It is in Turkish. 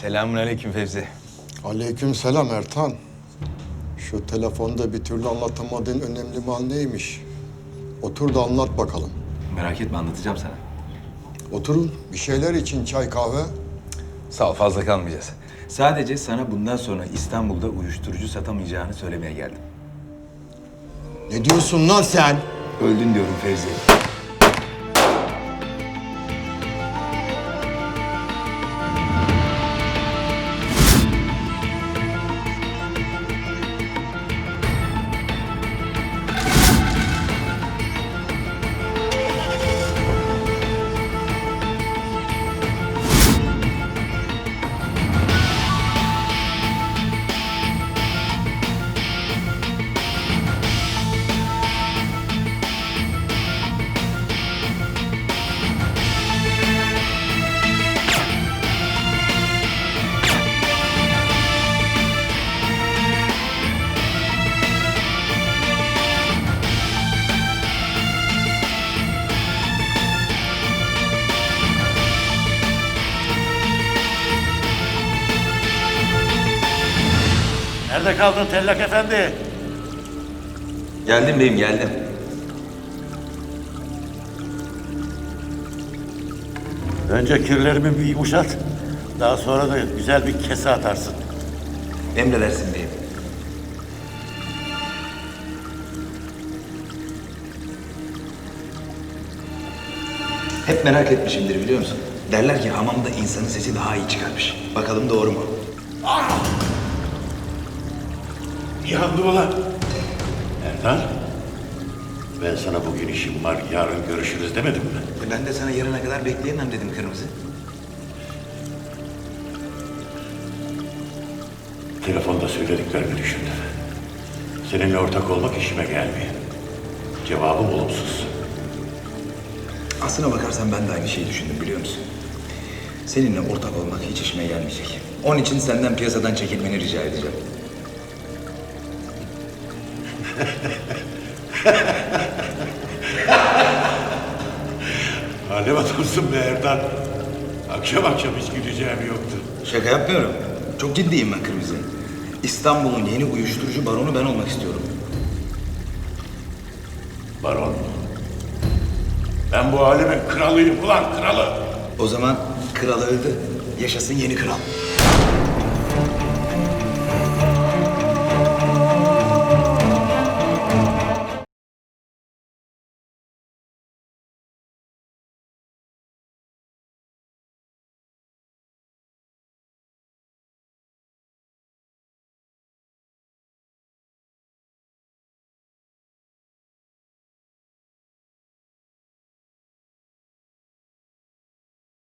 Selamünaleyküm Fevzi. Aleyküm selam Ertan. Şu telefonda bir türlü anlatamadığın önemli mal neymiş? Otur da anlat bakalım. Merak etme anlatacağım sana. Oturun. Bir şeyler için çay kahve. Sağ ol fazla kalmayacağız. Sadece sana bundan sonra İstanbul'da uyuşturucu satamayacağını söylemeye geldim. Ne diyorsun lan sen? Öldün diyorum Fevzi. Nerede kaldın Tellak Efendi? Geldim beyim geldim. Önce kirlerimi bir yumuşat. Daha sonra da güzel bir kese atarsın. Emredersin beyim. Hep merak etmişimdir biliyor musun? Derler ki hamamda insanın sesi daha iyi çıkarmış. Bakalım doğru mu? Yandı ulan. Ertan, ben sana bugün işim var, yarın görüşürüz demedim mi? E ben de sana yarına kadar bekleyemem dedim kırmızı. Telefonda söylediklerimi düşündüm. Seninle ortak olmak işime gelmiyor. Cevabım olumsuz. Aslına bakarsan ben de aynı şeyi düşündüm biliyor musun? Seninle ortak olmak hiç işime gelmeyecek. Onun için senden piyasadan çekilmeni rica edeceğim. Alem adamsın be Ertan. Akşam akşam hiç güleceğim yoktu. Şaka yapmıyorum. Çok ciddiyim ben Kırmızı. İstanbul'un yeni uyuşturucu baronu ben olmak istiyorum. Baron. Ben bu alemin kralıyım ulan kralı. O zaman kral öldü. Yaşasın yeni kral.